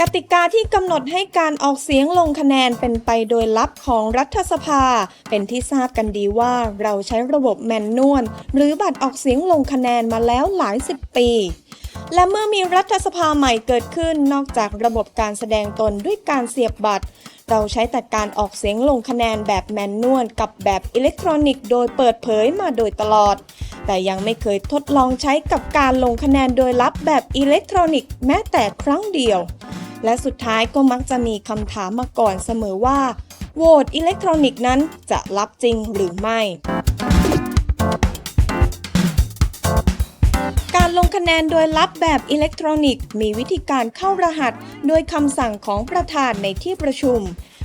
กติกาที่กำหนดให้การออกเสียงลงคะแนนเป็นไปโดยลับของรัฐสภา เป็นที่ทราบกันดีว่าเราใช้ระบบแมนนวลหรือบัตรออกเสียงลงคะแนนมาแล้วหลายสิบปี และเมื่อมีรัฐสภาใหม่เกิดขึ้นนอกจากระบบการแสดงตนด้วยการเสียบบัตร เราใช้แต่การออกเสียงลงคะแนนแบบแมนนวลกับแบบอิเล็กทรอนิกส์โดยเปิดเผยมาโดยตลอด แต่ยังไม่เคยทดลองใช้กับการลงคะแนนโดยลับแบบอิเล็กทรอนิกส์แม้แต่ครั้งเดียว และสุดท้ายก็มักจะมีคำถามมาก่อนเสมอว่าโหวตอิเล็กทรอนิกส์นั้นจะลับจริงหรือไม่ การลงคะแนนโดยลับแบบอิเล็กทรอนิกส์ มีวิธีการเข้ารหัส โดยคำสั่งของประธานในที่ประชุม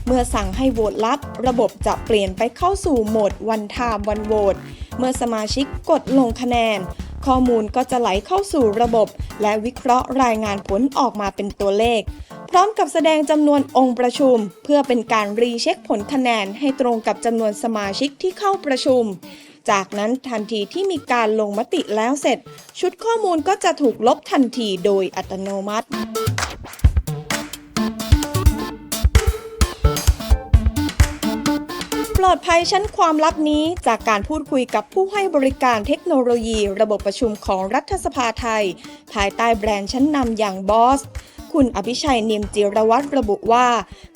เมื่อสั่งให้โหวตลับ ระบบจะเปลี่ยนไปเข้าสู่โหมดวันทามวันโหวตเมื่อสมาชิกกดลงคะแนน ข้อมูลก็จะไหลเข้าสู่ระบบ และวิเคราะห์รายงานผลออกมาเป็นตัวเลข พร้อมกับแสดงจำนวนองค์ประชุม เพื่อเป็นการรีเช็คผลคะแนนให้ตรงกับจำนวนสมาชิกที่เข้าประชุม จากนั้นทันทีที่มีการลงมติแล้วเสร็จ ชุดข้อมูลก็จะถูกลบทันทีโดยอัตโนมัติปลอดภัยชั้นความลับนี้จากการพูดคุยกับผู้ให้บริการเทคโนโลยี ระบบประชุมของรัฐสภาไทย ภายใต้แบรนด์ชั้นนำอย่างบอส คุณอภิชัยนิมจิรวัตรระบุว่า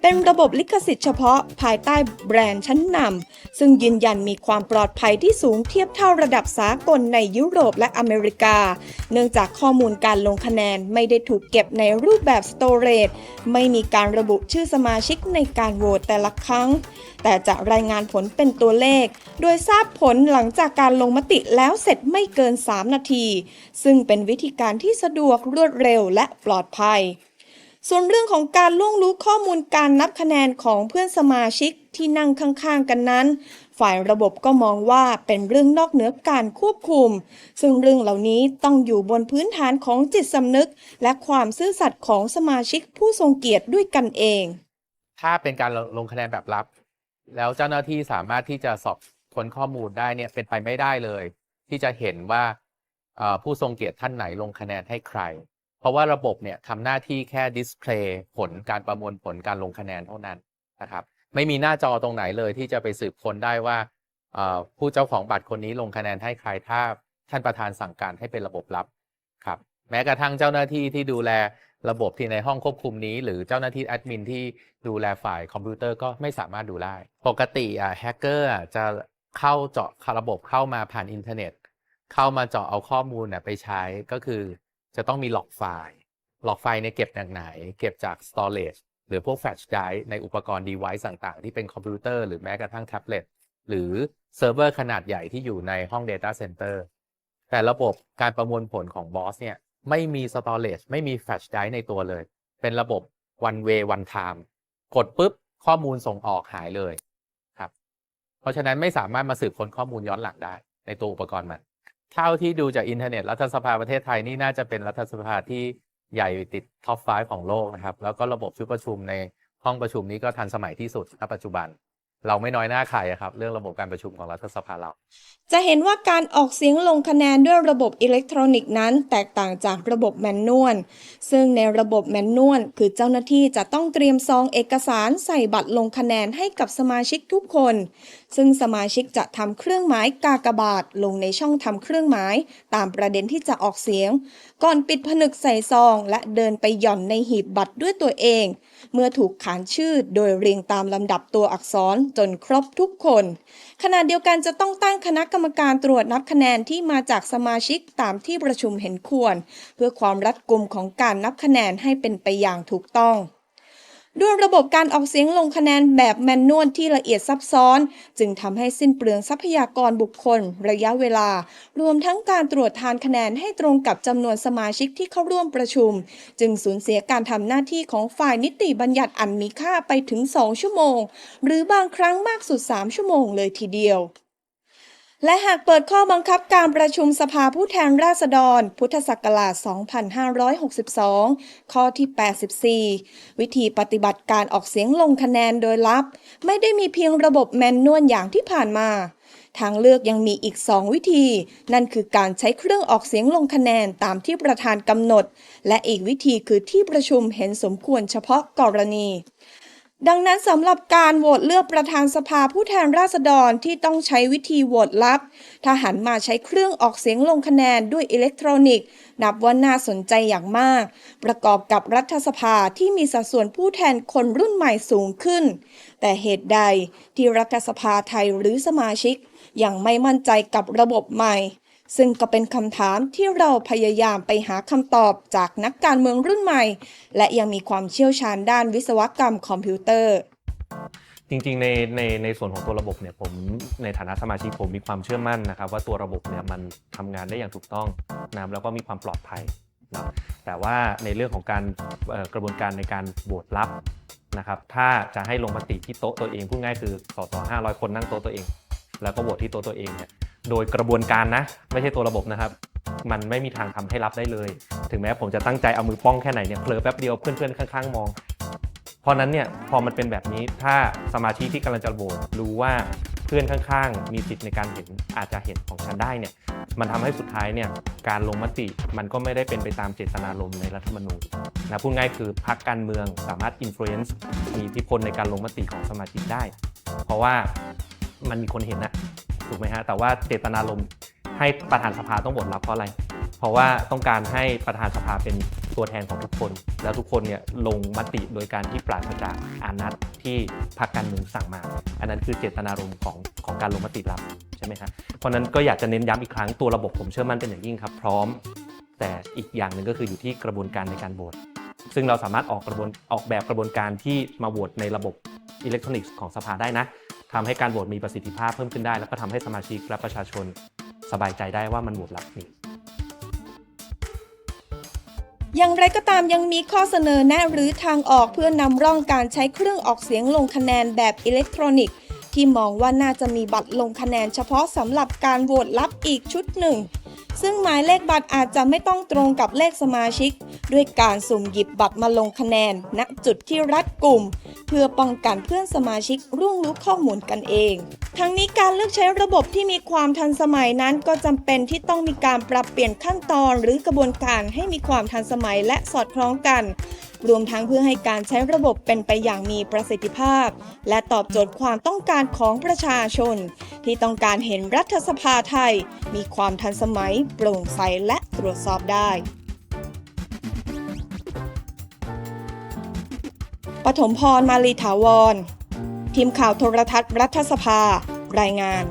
เป็นระบบลิขสิทธิ์เฉพาะภายใต้แบรนด์ชั้นนำซึ่งยืนยันมีความปลอดภัยที่สูงเทียบเท่าระดับสากลในยุโรปและอเมริกา เนื่องจากข้อมูลการลงคะแนนไม่ได้ถูกเก็บในรูปแบบสโตเรจไม่มีการระบุชื่อสมาชิกในการโหวตแต่ละครั้ง แต่จะรายงานผลเป็นตัวเลข โดยทราบผลหลังจากการลงมติแล้วเสร็จไม่เกิน 3 นาที ซึ่งเป็นวิธีการที่สะดวกรวดเร็วและปลอดภัย ส่วนเรื่องของการล่วงรู้ข้อมูลการนับคะแนนของเพื่อนสมาชิกที่นั่งข้างๆกันนั้น ฝ่ายระบบก็มองว่าเป็นเรื่องนอกเหนือการควบคุม ซึ่งเรื่องเหล่านี้ต้องอยู่บนพื้นฐานของจิตสำนึก และความซื่อสัตย์ของสมาชิกผู้ทรงเกียรติด้วยกันเอง ถ้าเป็นการลงคะแนนแบบลับ แล้วเจ้าหน้าที่สามารถที่จะสอบคนข้อมูลได้เนี่ยเป็นไปไม่ได้เลย ที่จะเห็นว่าผู้ทรงเกียรติท่านไหนลงคะแนนให้ใคร ราะว่าระบบเนี่ยทำหน้าที่แค่ดิสเพลย์ผลการประมวลผลการลงคะแนนเท่านั้นนะครับ ไม่มีหน้าจอตรงไหนเลยที่จะไปสืบค้นได้ว่าผู้เจ้าของบัตรคนนี้ลงคะแนนให้ใครถ้าท่านประธานสั่งการให้เป็นระบบลับครับ แม้กระทั่งเจ้าหน้าที่ที่ดูแลระบบที่ในห้องควบคุมนี้ หรือเจ้าหน้าที่แอดมินที่ดูแลฝ่ายคอมพิวเตอร์ก็ไม่สามารถดูได้ ปกติอะแฮกเกอร์จะเข้าเจาะระบบเข้ามาผ่านอินเทอร์เน็ต เข้ามาเจาะเอาข้อมูลน่ไปใช้ก็คือ จะต้องมีหลอกไฟล์หลอกไฟล์เนี่ยเก็บจากไหน เก็บจาก storage หรือพวก flash drive ในอุปกรณ์ device ต่างๆ ที่เป็นคอมพิวเตอร์หรือแม้กระทั่งแท็บเล็ตหรือเซิร์ฟเวอร์ขนาดใหญ่ที่อยู่ในห้อง data center แต่ระบบการประมวลผลของ BOSS เนี่ยไม่มี storage ไม่มี flash drive ในตัวเลย เป็นระบบ one way one time กดปุ๊บข้อมูลส่งออกหายเลยครับ เพราะฉะนั้นไม่สามารถมาสืบค้นข้อมูลย้อนหลังได้ในตัวอุปกรณ์มัน เท่าที่ดูจากอินเทอร์เน็ตรัฐสภาประเทศไทยนี่น่าจะเป็นรัฐสภาที่ใหญ่ติดท็อป5ของโลกนะครับ แล้วก็ระบบชุดประชุมในห้องประชุมนี้ก็ทันสมัยที่สุดณปัจจุบัน เราไม่น้อยหน้าใครครับ เรื่องระบบการประชุมของรัฐสภาเรา จะเห็นว่าการออกเสียงลงคะแนนด้วยระบบอิเล็กทรอนิกส์นั้น แตกต่างจากระบบแมนนวลซึ่งในระบบแมนนวลคือเจ้าหน้าที่จะต้องเตรียมซองเอกสารใส่บัตรลงคะแนนให้กับสมาชิกทุกคน ซึ่งสมาชิกจะทำเครื่องหมายกากบาทลงในช่องทำเครื่องหมาย ตามประเด็นที่จะออกเสียง ก่อนปิดผนึกใส่ซอง และเดินไปหย่อนในหีบบัตรด้วยตัวเอง เมื่อถูกขานชื่อโดยเรียงตามลำดับตัวอักษรจนครบทุกคน ขณะเดียวกันจะต้องตั้งคณะกรรมการตรวจนับคะแนนที่มาจากสมาชิกตามที่ประชุมเห็นควร เพื่อความรัดกุมของการนับคะแนนให้เป็นไปอย่างถูกต้อง ด้วยระบบการออกเสียงลงคะแนนแบบแมนนวลที่ละเอียดซับซ้อน จึงทำให้สิ้นเปลืองทรัพยากรบุคคล ระยะเวลา รวมทั้งการตรวจทานคะแนนให้ตรงกับจำนวนสมาชิกที่เข้าร่วมประชุม จึงสูญเสียการทำหน้าที่ของฝ่ายนิติบัญญัติอันมีค่าไปถึง 2 ชั่วโมง หรือบางครั้งมากสุด 3 ชั่วโมงเลยทีเดียว และหากเปิดข้อบังคับการประชุมสภาผู้แทนราษฎร พุทธศักราช 2562 ข้อที่ 84 วิธีปฏิบัติการออกเสียงลงคะแนนโดยลับ ไม่ได้มีเพียงระบบแมนนวลอย่างที่ผ่านมา ทางเลือกยังมีอีก 2 วิธี นั่นคือการใช้เครื่องออกเสียงลงคะแนนตามที่ประธานกำหนด และอีกวิธีคือที่ประชุมเห็นสมควรเฉพาะกรณี ดังนั้นสำหรับการโหวตเลือกประธานสภาผู้แทนราษฎรที่ต้องใช้วิธีโหวตลับ ถ้าหันมาใช้เครื่องออกเสียงลงคะแนนด้วยอิเล็กทรอนิกส์ นับว่าน่าสนใจอย่างมาก ประกอบกับรัฐสภาที่มีสัดส่วนผู้แทนคนรุ่นใหม่สูงขึ้น แต่เหตุใดที่รัฐสภาไทยหรือสมาชิกยังไม่มั่นใจกับระบบใหม่ ซึ่งก็เป็นคำถามที่เราพยายามไปหาคำตอบจากนักการเมืองรุ่นใหม่ และยังมีความเชี่ยวชาญด้านวิศวกรรมคอมพิวเตอร์ จริงๆในในในส่วนของตัวระบบเนี่ยผมในฐานะสมาชิกผมมีความเชื่อมั่นนะครับ ว่าตัวระบบเนี่ยมันทำงานได้อย่างถูกต้องนะแล้วก็มีความปลอดภัยนะแต่ว่าในเรื่องของการกระบวนการในการโหวตลับนะครับถ้าจะให้ลงมติที่โต๊ะตัวเองพูดง่ายคือสอส500 คนนั่งโต๊ะตัวเอง แล้วก็โหวตที่โต๊ะตัวเองเนี่ย โดยกระบวนการนะ ไม่ใช่ตัวระบบนะครับ มันไม่มีทางทำให้รับได้เลย ถึงแม้ผมจะตั้งใจเอามือป้องแค่ไหนเนี่ยเผลอแป๊บเดียวเพื่อนๆข้างๆมอง เพราะนั้นเนี่ยพอมันเป็นแบบนี้ถ้าสมาชิกที่กำลังจะโหวตรู้ว่าเพื่อนข้างๆ มีสิทธิ์ในการเห็นอาจจะเห็นของฉันได้เนี่ยมันทำให้สุดท้ายเนี่ยการลงมติมันก็ไม่ได้เป็นไปตามเจตนารมณ์ในรัฐธรรมนูญนะพูดง่ายคือพรรคการเมืองสามารถ influence มีอิทธิพลในการลงมติของสมาชิกได้ เพราะว่ามันมีคนเห็นนะ ถูกไหมฮะแต่ว่าเจตนารมณ์ให้ประธานสภาต้องโหวตรับเพราะอะไร เพราะว่าต้องการให้ประธานสภาเป็นตัวแทนของทุกคน แล้วทุกคนเนี่ยลงมติโดยการที่ปราศจากอานัตที่พรรคการเมืองสั่งมา อันนั้นคือเจตนารมณ์ของของการลงมติรับใช่ไหมครับเพราะฉะนั้นก็อยากจะเน้นย้ำอีกครั้งตัวระบบผมเชื่อมั่นเป็นอย่างยิ่งครับ พร้อม แต่อีกอย่างหนึ่งก็คืออยู่ที่กระบวนการในการโหวตซึ่งเราสามารถออกกระบวนออกแบบกระบวนการที่มาโหวตในระบบอิเล็กทรอนิกส์ของสภาได้นะ ทำให้การโหวตมีประสิทธิภาพเพิ่มขึ้นได้ แล้วก็ทำให้สมาชิกและประชาชนสบายใจได้ว่ามันโหวตรับนี่อย่างไรก็ตามยังมีข้อเสนอแนะหรือทางออกเพื่อนำร่องการใช้เครื่องออกเสียงลงคะแนนแบบอิเล็กทรอนิกส์ที่มองว่าน่าจะมีบัตรลงคะแนนเฉพาะสำหรับการโหวตลับอีกชุดหนึ่ง ซึ่งหมายเลขบัตรอาจจะไม่ต้องตรงกับเลขสมาชิก ด้วยการสุ่มหยิบบัตรมาลงคะแนน ณจุดที่รัดกลุ่ม เพื่อป้องกันเพื่อนสมาชิกร่วงรู้ข้อมูลกันเอง ทั้งนี้การเลือกใช้ระบบที่มีความทันสมัยนั้นก็จำเป็นที่ต้องมีการปรับเปลี่ยนขั้นตอนหรือกระบวนการให้มีความทันสมัยและสอดคล้องกัน รวมทั้งเพื่อให้การใช้ระบบเป็นไปอย่างมีประสิทธิภาพ และตอบโจทย์ความต้องการของประชาชน ที่ต้องการเห็นรัฐสภาไทย มีความทันสมัย โปร่งใสและตรวจสอบได้ปฐมพรมาลีถาวร ทีมข่าวโทรทัศน์รัฐสภา รายงาน